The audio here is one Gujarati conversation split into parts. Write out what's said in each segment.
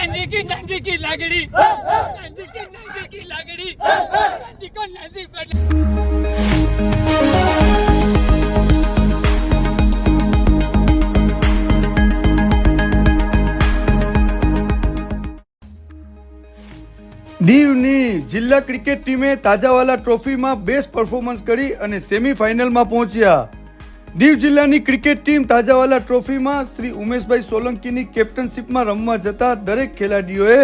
નાનજી કી નાનજી કી લાગડી. નાનજી કી નાનજી કી લાગડી. નાનજી કો, નાનજી પર દીવની જિલ્લા ક્રિકેટ ટીમે તાજાવાલા ટ્રોફીમાં બેસ્ટ પરફોર્મન્સ કરી અને સેમીફાઇનલમાં પહોંચ્યા. દીવ જિલ્લાની ક્રિકેટ ટીમ તાજાવાલા ટ્રોફીમાં શ્રી ઉમેશભાઈ સોલંકીની કેપ્ટનશીપમાં રમવા જતા દરેક ખેલાડીઓએ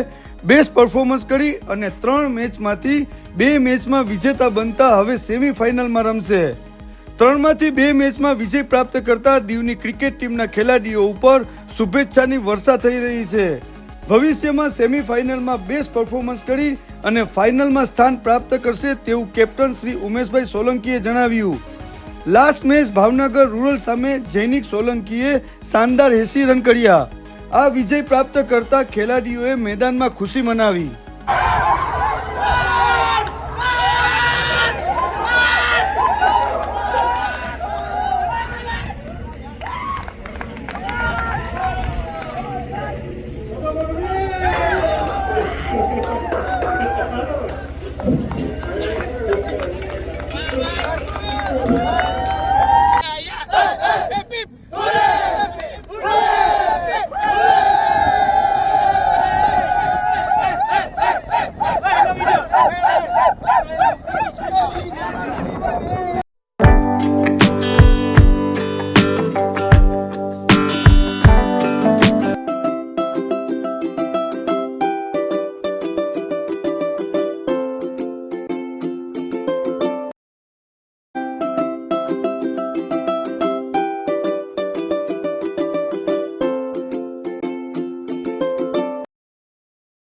બેસ્ટ પરફોર્મન્સ કરી અને ત્રણ મેચમાંથી બે મેચમાં વિજેતા બનતા હવે સેમીફાઇનલમાં રમશે. ત્રણમાંથી બે મેચમાં વિજય પ્રાપ્ત કરતા દીવની ક્રિકેટ ટીમના ખેલાડીઓ ઉપર શુભેચ્છાની વર્ષા થઈ રહી છે. ભવિષ્યમાં સેમીફાઇનલમાં બેસ્ટ પરફોર્મન્સ કરી અને ફાઇનલમાં સ્થાન પ્રાપ્ત કરશે તેવું કેપ્ટન શ્રી ઉમેશભાઈ સોલંકીએ જણાવ્યું. લાસ્ટ મેચ ભાવનગર રૂરલ સામે જૈનિક સોલંકીએ શાનદાર એસી રન કર્યા. આ વિજય પ્રાપ્ત કરતા ખેલાડીઓએ મેદાનમાં ખુશી મનાવી.